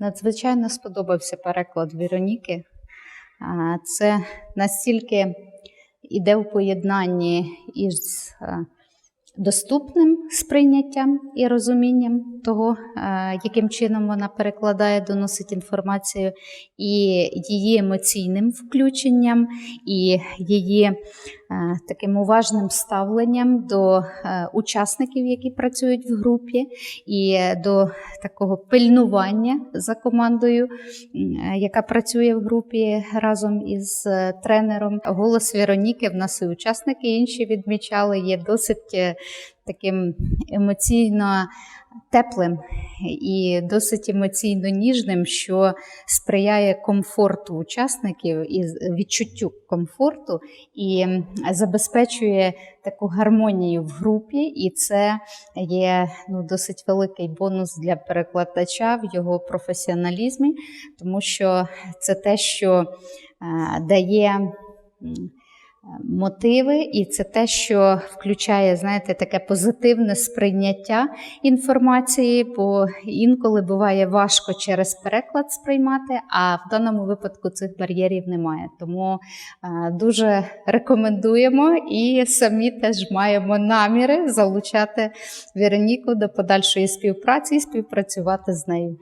Надзвичайно сподобався переклад Вероніки. Це настільки іде в поєднанні із е, доступним сприйняттям і розумінням того, е, яким чином вона перекладає, доносить інформацію, і її емоційним включенням, і її таким уважним ставленням до е, учасників, які працюють в групі, і до такого пильнування за командою, е, яка працює в групі разом із е, тренером. Голос Вероніки в нас і учасники інші відмічали, є досить е, таким емоційно теплим і досить емоційно ніжним, що сприяє комфорту учасників і відчуттю комфорту і забезпечує таку гармонію в групі, і це є ну, досить великий бонус для перекладача в його професіоналізмі, тому що це те, що е, дає. Мотиви, і це те, що включає, знаєте, таке позитивне сприйняття інформації, бо інколи буває важко через переклад сприймати, а в даному випадку цих бар'єрів немає. Тому е, дуже рекомендуємо і самі теж маємо наміри залучати Вероніку до подальшої співпраці і співпрацювати з нею.